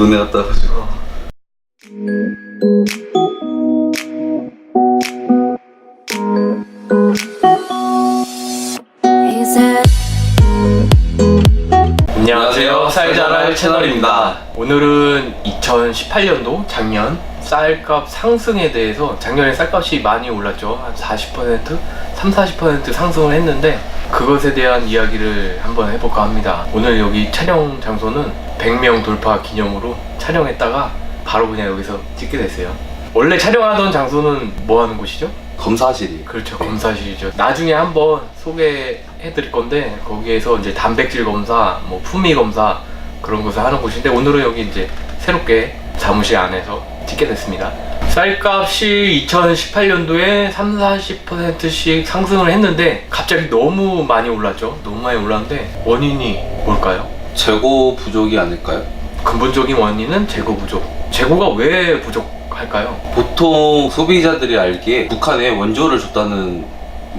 눈에 He said, 안녕하세요. 쌀자랄 채널입니다. 오늘은 2018년도 작년 쌀값 상승에 대해서 작년에 쌀값이 많이 올랐죠. 한 40%, 3, 40% 상승을 했는데 그것에 대한 이야기를 한번 해볼까 합니다. 오늘 여기 촬영 장소는 100명 돌파 기념으로 촬영했다가 바로 그냥 여기서 찍게 됐어요. 원래 촬영하던 장소는 뭐 하는 곳이죠? 검사실이 그렇죠 검사실이죠 나중에 한번 소개해 드릴 건데 거기에서 이제 단백질 검사 뭐 품위 검사 그런 것을 하는 곳인데 오늘은 여기 이제 새롭게 사무실 안에서 찍게 됐습니다 쌀값이 2018년도에 3, 40%씩 상승을 했는데 갑자기 너무 많이 올랐죠 너무 많이 올랐는데 원인이 뭘까요? 재고 부족이 아닐까요? 근본적인 원인은 재고 부족 재고가 왜 부족할까요? 보통 소비자들이 알기에 북한에 원조를 줬다는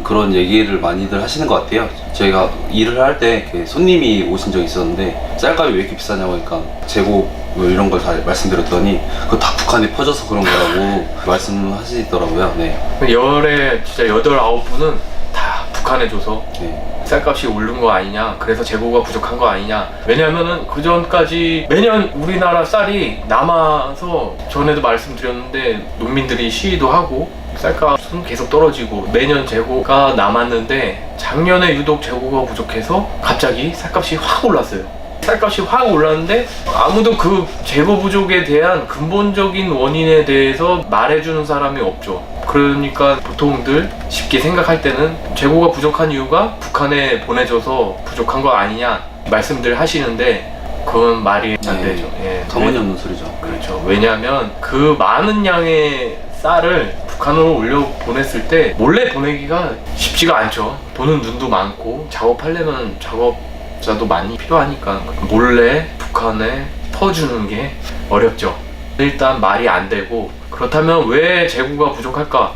그런 얘기를 많이들 하시는 것 같아요. 저희가 일을 할 때 손님이 오신 적이 있었는데 쌀값이 왜 이렇게 비싸냐고 하니까 재고 뭐 이런 걸 다 말씀드렸더니 그거 다 북한에 퍼져서 그런 거라고 말씀하시더라고요. 네. 열에 진짜 여덟 아홉 분은 다 북한에 줘서 네. 쌀값이 오른 거 아니냐 그래서 재고가 부족한 거 아니냐 왜냐면은 그 전까지 매년 우리나라 쌀이 남아서 전에도 말씀드렸는데 농민들이 시위도 하고 쌀값 은 계속 떨어지고 매년 재고가 남았는데 작년에 유독 재고가 부족해서 갑자기 쌀값이 확 올랐어요 쌀값이 확 올랐는데 아무도 그 재고 부족에 대한 근본적인 원인에 대해서 말해주는 사람이 없죠. 그러니까 보통들 쉽게 생각할 때는 재고가 부족한 이유가 북한에 보내줘서 부족한 거 아니냐 말씀들 하시는데 그건 말이 안 네. 되죠. 예. 터무니없는 소리죠. 그렇죠. 왜냐하면 그 많은 양의 쌀을 북한으로 올려 보냈을 때 몰래 보내기가 쉽지가 않죠. 보는 눈도 많고 작업하려면 작업자도 많이 필요하니까 몰래 북한에 퍼주는 게 어렵죠. 일단 말이 안 되고 그렇다면 왜 재고가 부족할까?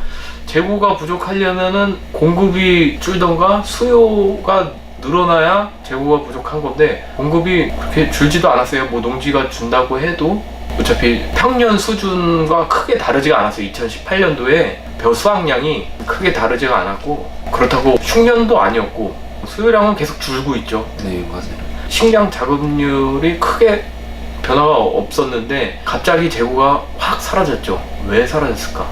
재고가 부족하려면은 공급이 줄던가 수요가 늘어나야 재고가 부족한 건데 공급이 그렇게 줄지도 않았어요. 뭐 농지가 준다고 해도 어차피 평년 수준과 크게 다르지가 않았어요. 2018년도에 벼 수확량이 크게 다르지가 않았고 그렇다고 흉년도 아니었고 수요량은 계속 줄고 있죠. 네, 맞아요. 식량 자급률이 크게 변화가 없었는데 갑자기 재고가 확 사라졌죠. 왜 사라졌을까?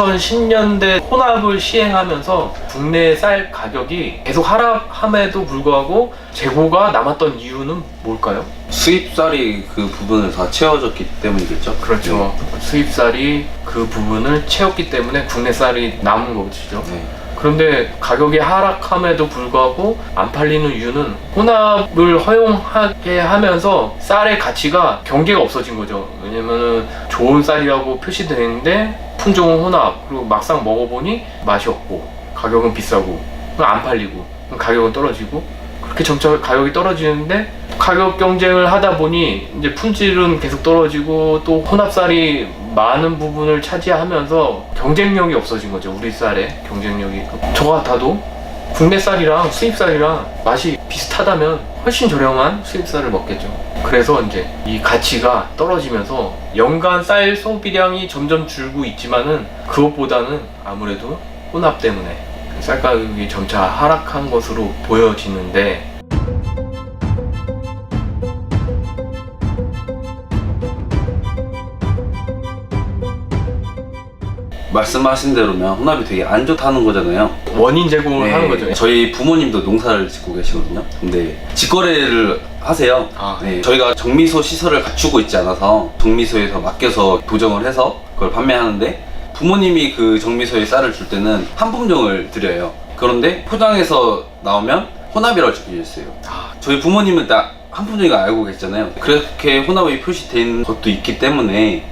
(2010년대) 혼합을 시행하면서 국내 쌀 가격이 계속 하락함에도 불구하고 재고가 남았던 이유는 뭘까요? 수입쌀이 그 부분을 다 채워졌기 때문이겠죠. 그렇죠. 수입쌀이 그 부분을 채웠기 때문에 국내 쌀이 남은 것이죠. 네. 그런데 가격이 하락함에도 불구하고 안 팔리는 이유는 혼합을 허용하게 하면서 쌀의 가치가 경계가 없어진 거죠. 왜냐면은 좋은 쌀이라고 표시되어 있는데 품종은 혼합 그리고 막상 먹어보니 맛이 없고 가격은 비싸고 안 팔리고 가격은 떨어지고 그렇게 점차 가격이 떨어지는데 가격 경쟁을 하다 보니 이제 품질은 계속 떨어지고 또 혼합쌀이 많은 부분을 차지하면서 경쟁력이 없어진 거죠 우리 쌀의 경쟁력이. 저 같아도 국내 쌀이랑 수입 쌀이랑 맛이 비슷하다면 훨씬 저렴한 수입 쌀을 먹겠죠. 그래서 이제 이 가치가 떨어지면서 연간 쌀 소비량이 점점 줄고 있지만은 그것보다는 아무래도 혼합 때문에 쌀 가격이 점차 하락한 것으로 보여지는데 말씀하신 대로면 혼합이 되게 안 좋다는 거잖아요. 원인 제공을 네, 하는 거죠. 저희 부모님도 농사를 짓고 계시거든요. 근데 직거래를 하세요. 아, 네, 저희가 정미소 시설을 갖추고 있지 않아서 정미소에서 맡겨서 도정을 해서 그걸 판매하는데 부모님이 그 정미소에 쌀을 줄 때는 한 품종을 드려요. 그런데 포장해서 나오면 혼합이라고 적혀 있어요. 아, 저희 부모님은 다한 품종이 알고 계시잖아요. 그렇게 혼합이 표시된 것도 있기 때문에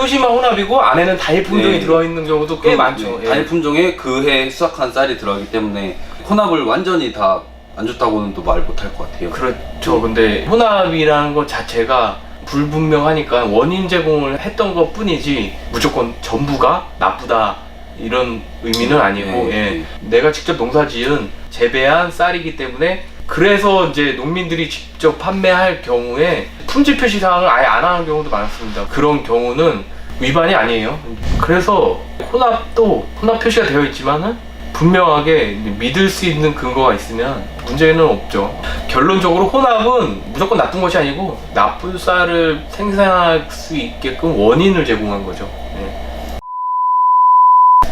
표시만 혼합이고 안에는 단일 품종이 네. 들어가 있는 경우도 꽤 많죠. 네, 예. 단일 품종에 그 해 수확한 쌀이 들어가기 때문에 혼합을 완전히 다 안 좋다고는 또 말 못할 것 같아요. 그렇죠. 근데 혼합이라는 것 자체가 불분명하니까 원인 제공을 했던 것 뿐이지 무조건 전부가 나쁘다 이런 의미는 아니고 네, 예. 네. 내가 직접 농사지은 재배한 쌀이기 때문에 그래서 이제 농민들이 직접 판매할 경우에 품질 표시 사항을 아예 안 하는 경우도 많습니다. 그런 경우는 위반이 아니에요. 그래서 혼합도 혼합 표시가 되어 있지만은 분명하게 믿을 수 있는 근거가 있으면 문제는 없죠. 결론적으로 혼합은 무조건 나쁜 것이 아니고 나쁜 쌀을 생산할 수 있게끔 원인을 제공한 거죠. 예.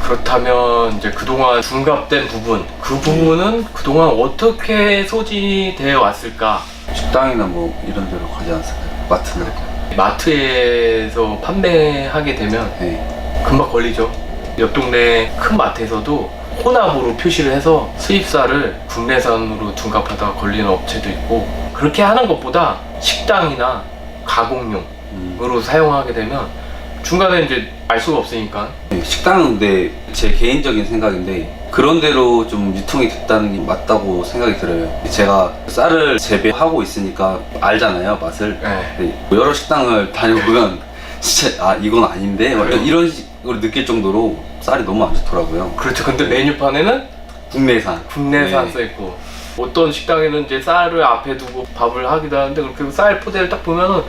그렇다면 이제 그동안 둔갑된 부분, 그 부분은 그동안 어떻게 소진이 되어 왔을까? 식당이나 뭐 이런 데로 가지 않았을까요? 마트나. 마트에서 판매하게 되면 네. 금방 걸리죠. 옆 동네 큰 마트에서도 혼합으로 표시를 해서 수입쌀을 국내산으로 둔갑하다가 걸리는 업체도 있고 그렇게 하는 것보다 식당이나 가공용으로 음. 사용하게 되면 중간에 이제 알 수가 없으니까 네, 식당은 근데 제 개인적인 생각인데 그런 대로 좀 유통이 됐다는 게 맞다고 생각이 들어요. 제가 쌀을 재배하고 있으니까 알잖아요 맛을. 네. 근데 여러 식당을 다녀보면 진짜 아 이건 아닌데 막 그래요? 이런 식으로 느낄 정도로 쌀이 너무 안 좋더라고요. 그렇죠. 근데 메뉴판에는 국내산. 국내산 네. 써 있고 어떤 식당에는 이제 쌀을 앞에 두고 밥을 하기도 하는데 그렇게 쌀 포대를 딱 보면은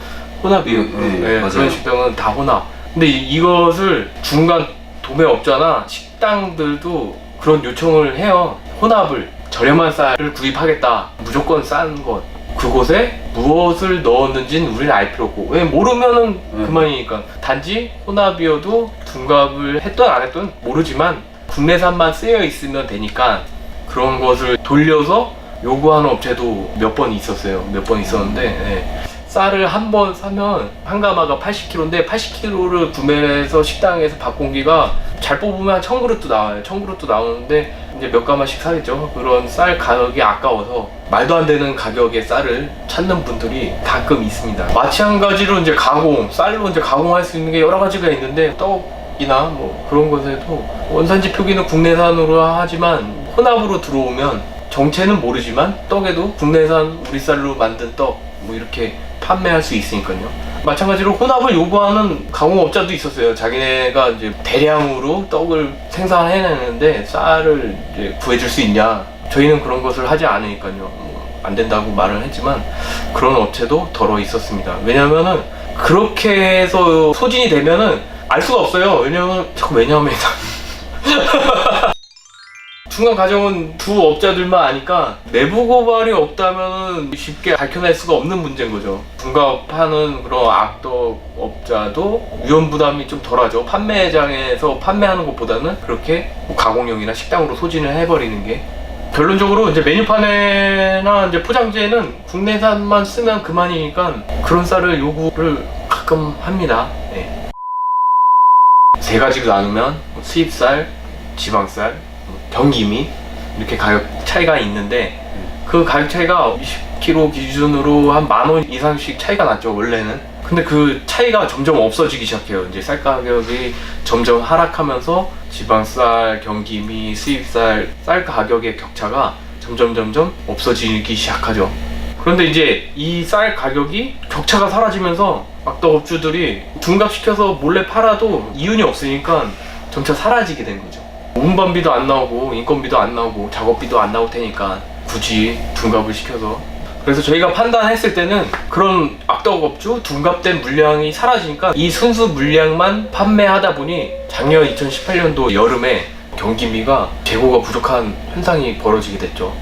혼합이에요. 음, 네, 예, 맞아요. 그런 식당은 다 혼합. 근데 이, 이것을 중간 도매업자나 식당들도 그런 요청을 해요. 혼합을 저렴한 쌀을 구입하겠다. 무조건 싼 것. 그곳에 무엇을 넣었는지는 우리는 알 필요 없고 왜 모르면은 음. 그만이니까 단지 혼합이어도 둔갑을 했던 안 했던 모르지만 국내산만 쓰여 있으면 되니까 그런 것을 돌려서 요구하는 업체도 몇 번 있었어요. 몇 번 있었는데 예. 쌀을 한 번 사면 한 가마가 80kg인데 80kg를 구매해서 식당에서 밥 공기가 잘 뽑으면 한 1000그릇도 나와요. 1000그릇도 나오는데 이제 몇 가마씩 사겠죠. 그런 쌀 가격이 아까워서 말도 안 되는 가격의 쌀을 찾는 분들이 가끔 있습니다. 마찬가지로 이제 가공, 쌀로 이제 가공할 수 있는 게 여러 가지가 있는데 떡이나 뭐 그런 것에도 원산지 표기는 국내산으로 하지만 혼합으로 들어오면 정체는 모르지만 떡에도 국내산 우리 쌀로 만든 떡 뭐 이렇게 판매할 수 있으니까요. 마찬가지로 혼합을 요구하는 가공업자도 있었어요. 자기네가 이제 대량으로 떡을 생산해내는데 쌀을 구해줄 수 있냐? 저희는 그런 것을 하지 않으니까요. 뭐 안 된다고 말을 했지만 그런 업체도 덜어 있었습니다. 왜냐면은 그렇게 해서 소진이 되면은 알 수가 없어요. 왜냐면 자꾸 왜냐면 중간 과정은 두 업자들만 아니까 내부 고발이 없다면 쉽게 밝혀낼 수가 없는 문제인 거죠. 중갑하는 그런 악덕 업자도 위험 부담이 좀 덜하죠. 판매장에서 판매하는 것보다는 그렇게 뭐 가공용이나 식당으로 소진을 해버리는 게 결론적으로 이제 메뉴판에나 이제 포장지에는 국내산만 쓰면 그만이니까 그런 쌀을 요구를 가끔 합니다. 네. 세 가지로 나누면 뭐 수입쌀, 지방쌀, 경기미 이렇게 가격 차이가 있는데 그 가격 차이가 20kg 기준으로 한 만 원 이상씩 차이가 났죠 원래는. 근데 그 차이가 점점 없어지기 시작해요. 이제 쌀 가격이 점점 하락하면서 지방쌀, 경기미, 수입쌀 쌀 가격의 격차가 점점 점점 없어지기 시작하죠. 그런데 이제 이 쌀 가격이 격차가 사라지면서 악덕업주들이 둔갑시켜서 몰래 팔아도 이윤이 없으니까 점차 사라지게 된 거죠. 운반비도 안 나오고 인건비도 안 나오고 작업비도 안 나올 테니까 굳이 둔갑을 시켜서 그래서 저희가 판단했을 때는 그런 악덕업주 둔갑된 물량이 사라지니까 이 순수 물량만 판매하다 보니 작년 2018년도 여름에 경기미가 재고가 부족한 현상이 벌어지게 됐죠.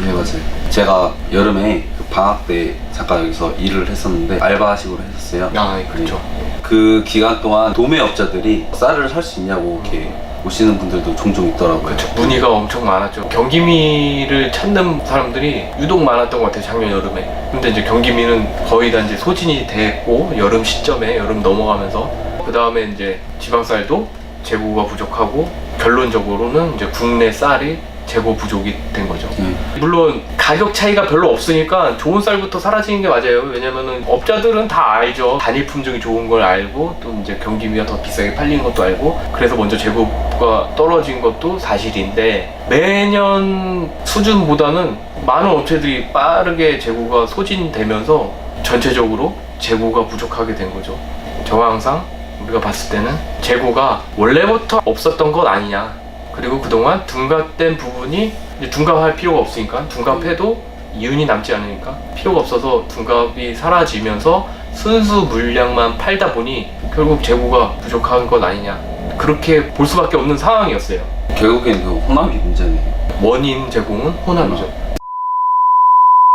네 맞아요. 제가 여름에 그 방학 때 잠깐 여기서 일을 했었는데 알바식으로 했었어요. 아, 그렇죠. 그 기간 동안 도매업자들이 쌀을 살 수 있냐고 이렇게 오시는 분들도 종종 있더라고요. 문의가 엄청 많았죠. 경기미를 찾는 사람들이 유독 많았던 것 같아요. 작년 여름에. 근데 이제 경기미는 거의 다 이제 소진이 됐고 여름 시점에 여름 넘어가면서 그 다음에 이제 지방쌀도 재고가 부족하고 결론적으로는 이제 국내 쌀이 재고 부족이 된 거죠. 네. 물론 가격 차이가 별로 없으니까 좋은 쌀부터 사라지는 게 맞아요. 왜냐면은 업자들은 다 알죠. 단일 품종이 좋은 걸 알고 또 이제 경기미가 더 비싸게 팔리는 것도 알고 그래서 먼저 재고 가 떨어진 것도 사실인데 매년 수준보다는 많은 업체들이 빠르게 재고가 소진되면서 전체적으로 재고가 부족하게 된 거죠. 정황상 우리가 봤을 때는 재고가 원래부터 없었던 것 아니냐. 그리고 그동안 둔갑된 부분이 둔갑할 필요가 없으니까 둔갑해도 이윤이 남지 않으니까 필요가 없어서 둔갑이 사라지면서 순수 물량만 팔다 보니 결국 재고가 부족한 것 아니냐. 그렇게 볼 수밖에 없는 상황이었어요. 결국엔 그 혼합이 문제네요. 원인 제공은 호남이죠.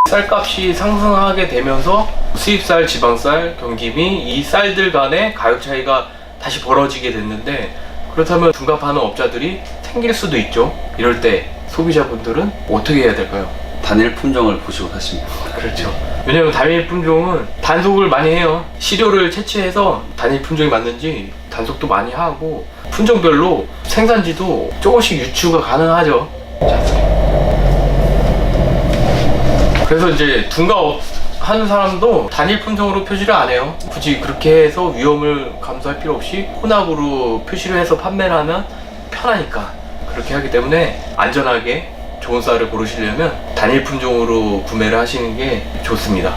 쌀값이 상승하게 되면서 수입쌀, 지방쌀, 경기미 이 쌀들 간의 가격 차이가 다시 벌어지게 됐는데 그렇다면 둔갑하는 업자들이 생길 수도 있죠. 이럴 때 소비자분들은 어떻게 해야 될까요? 단일 품종을 보시고 사십니다. 그렇죠. 왜냐면 단일 품종은 단속을 많이 해요. 시료를 채취해서 단일 품종이 맞는지 단속도 많이 하고 품종별로 생산지도 조금씩 유추가 가능하죠. 자, 그래서 이제 둔가업 하는 사람도 단일 품종으로 표시를 안 해요. 굳이 그렇게 해서 위험을 감수할 필요 없이 혼합으로 표시를 해서 판매를 하면 편하니까 그렇게 하기 때문에 안전하게 좋은 쌀을 고르시려면 단일 품종으로 구매를 하시는 게 좋습니다.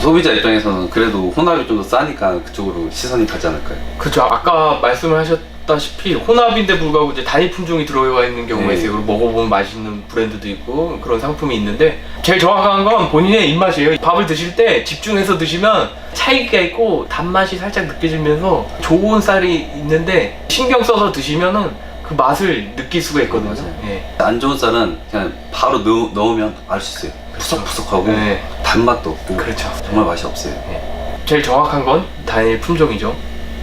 소비자 입장에서는 그래도 혼합이 좀 더 싸니까 그쪽으로 시선이 가지 않을까요? 그렇죠. 아까 말씀을 하셨다시피 혼합인데 불구하고 이제 단일 품종이 들어가 있는 경우가 네. 있어요. 그리고 먹어보면 맛있는 브랜드도 있고 그런 상품이 있는데 제일 정확한 건 본인의 입맛이에요. 밥을 드실 때 집중해서 드시면 차이가 있고 단맛이 살짝 느껴지면서 좋은 쌀이 있는데 신경 써서 드시면은 그 맛을 느낄 수가 있거든요. 맞아요. 예. 안 좋은 쌀은 그냥 바로 넣, 넣으면 알 수 있어요. 푸석푸석하고 네. 단맛도 없고 그렇죠. 정말 맛이 없어요. 제일 정확한 건 단일 품종이죠.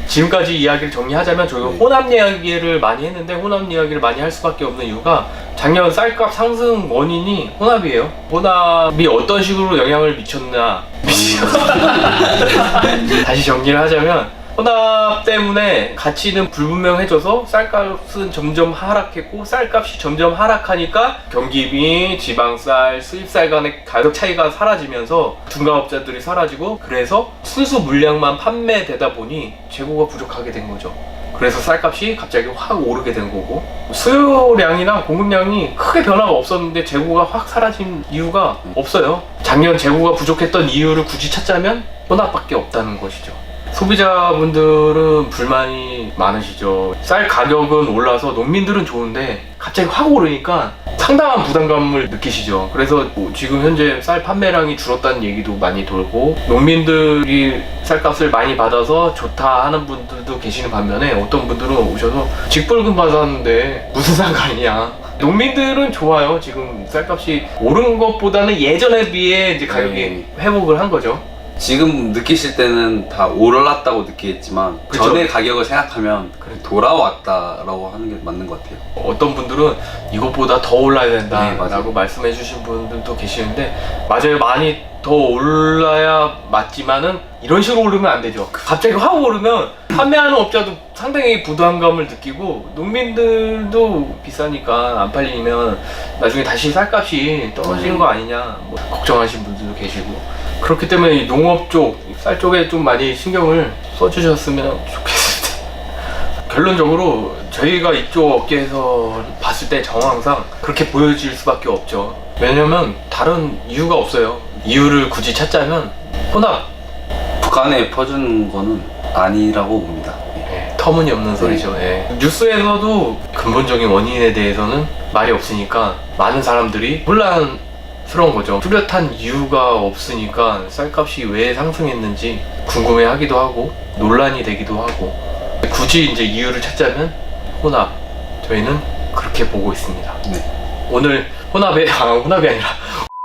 지금까지 이야기를 정리하자면 저희가 네. 혼합 이야기를 많이 했는데 혼합 이야기를 많이 할 수밖에 없는 이유가 작년 쌀값 상승 원인이 혼합이에요. 혼합이 어떤 식으로 영향을 미쳤나 다시 정리를 하자면 혼합 때문에 가치는 불분명해져서 쌀값은 점점 하락했고 쌀값이 점점 하락하니까 경기비, 지방쌀, 수입쌀 간의 가격 차이가 사라지면서 둔가업자들이 사라지고 그래서 순수 물량만 판매되다 보니 재고가 부족하게 된 거죠. 그래서 쌀값이 갑자기 확 오르게 된 거고 수요량이나 공급량이 크게 변화가 없었는데 재고가 확 사라진 이유가 없어요. 작년 재고가 부족했던 이유를 굳이 찾자면 혼합밖에 없다는 것이죠. 소비자분들은 불만이 많으시죠. 쌀 가격은 올라서 농민들은 좋은데 갑자기 확 오르니까 상당한 부담감을 느끼시죠. 그래서 뭐 지금 현재 쌀 판매량이 줄었다는 얘기도 많이 돌고 농민들이 쌀값을 많이 받아서 좋다 하는 분들도 계시는 반면에 어떤 분들은 오셔서 직불금 받았는데 무슨 상관이냐. 농민들은 좋아요. 지금 쌀값이 오른 것보다는 예전에 비해 이제 가격이 네. 회복을 한 거죠. 지금 느끼실 때는 다 올랐다고 느끼겠지만 그쵸. 전의 가격을 생각하면 그래. 돌아왔다라고 하는 게 맞는 것 같아요. 어떤 분들은 이것보다 더 올라야 네, 된다라고 맞아요. 말씀해 주신 분들도 계시는데 맞아요 많이 더 올라야 맞지만은 이런 식으로 오르면 안 되죠 갑자기 확 오르면 판매하는 업자도 상당히 부담감을 느끼고 농민들도 비싸니까 안 팔리면 나중에 다시 쌀값이 떨어지는 음. 거 아니냐 뭐 걱정하시는 분들도 계시고 그렇기 때문에 이 농업 쪽 쌀 쪽에 좀 많이 신경을 써주셨으면 좋겠습니다 결론적으로 저희가 이쪽 업계에서 봤을 때 정황상 그렇게 보여질 수밖에 없죠. 왜냐면 다른 이유가 없어요. 이유를 굳이 찾자면 혼합, 북한에 퍼주는 거는 아니라고 봅니다. 예. 예, 터무니없는 소리죠. 예. 뉴스에서도 근본적인 원인에 대해서는 말이 없으니까 많은 사람들이 혼란 스러운 거죠. 뚜렷한 이유가 없으니까 쌀값이 왜 상승했는지 궁금해 하기도 하고 논란이 되기도 하고 굳이 이제 이유를 찾자면 혼합. 저희는 그렇게 보고 있습니다. 네. 오늘 혼합의 아 혼합이 아니라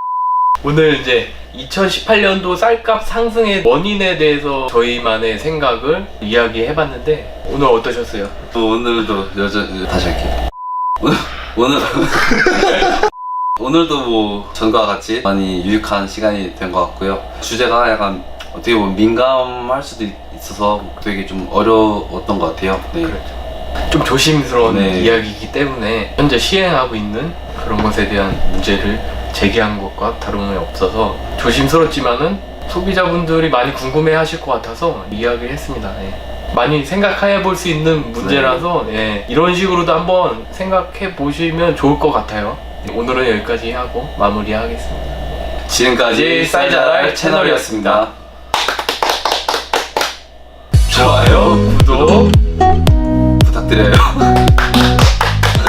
오늘 이제 2018년도 쌀값 상승의 원인에 대해서 저희만의 생각을 이야기해봤는데 오늘 어떠셨어요? 또 오늘도 여전 다시 할게요. 오늘 오늘 오늘도 뭐 전과 같이 많이 유익한 시간이 된 것 같고요. 주제가 약간 어떻게 보면 민감할 수도 있- 있어서 되게 좀 어려웠던 것 같아요. 네. 그렇죠. 좀 조심스러운 네. 이야기이기 때문에 현재 시행하고 있는 그런 것에 대한 문제를 제기한 것과 다름이 없어서 조심스럽지만은 소비자분들이 많이 궁금해 하실 것 같아서 이야기를 했습니다. 예. 많이 생각해 볼 수 있는 문제라서 예, 이런 식으로도 한번 생각해 보시면 좋을 것 같아요. 오늘은 여기까지 하고 마무리하겠습니다. 지금까지 쌀자랄 채널이었습니다. 좋아요, 구독. 부탁드려요.